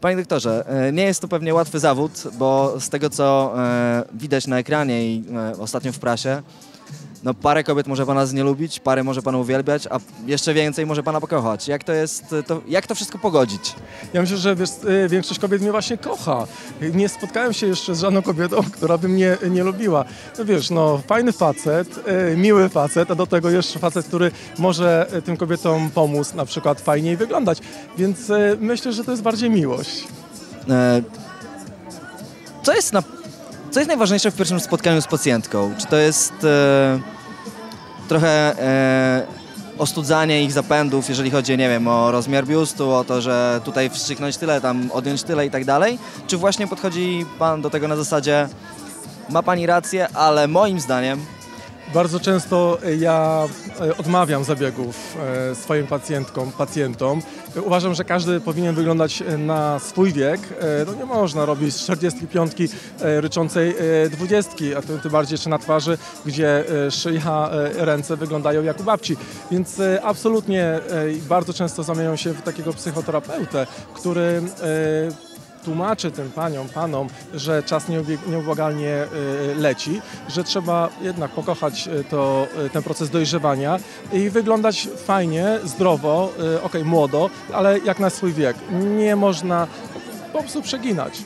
Panie doktorze, e, nie jest to pewnie łatwy zawód, bo z tego co e, widać na ekranie i e, ostatnio w prasie, no parę kobiet może pana znielubić, parę może pana uwielbiać, a jeszcze więcej może pana pokochać. Jak to jest, e, to, jak to wszystko pogodzić? Ja myślę, że wiesz, y, większość kobiet mnie właśnie kocha. Nie spotkałem się jeszcze z żadną kobietą, która by mnie nie lubiła. No wiesz, no fajny facet, y, miły facet, a do tego jeszcze facet, który może tym kobietom pomóc na przykład fajniej wyglądać. Więc myślę, że to jest bardziej miłość. E, Co jest, na, co jest najważniejsze w pierwszym spotkaniu z pacjentką? Czy to jest e, trochę e, ostudzanie ich zapędów, jeżeli chodzi, nie wiem, o rozmiar biustu, o to, że tutaj wstrzyknąć tyle, tam odjąć tyle i tak dalej? Czy właśnie podchodzi pan do tego na zasadzie, ma pani rację, ale moim zdaniem Bardzo często y, ja y, odmawiam zabiegów y, swoim pacjentkom, pacjentom. Uważam, że każdy powinien wyglądać na swój wiek. No nie można robić z 45 y, ryczącej y, 20, a tym, bardziej jeszcze na twarzy, gdzie szyja, ręce wyglądają jak u babci. Więc absolutnie bardzo często zamieniam się w takiego psychoterapeutę, który tłumaczy tym paniom, panom, że czas nieubłagalnie y, leci, że trzeba jednak pokochać y, to, y, ten proces dojrzewania i wyglądać fajnie, zdrowo, okej, młodo, ale jak na swój wiek. Nie można po prostu przeginać.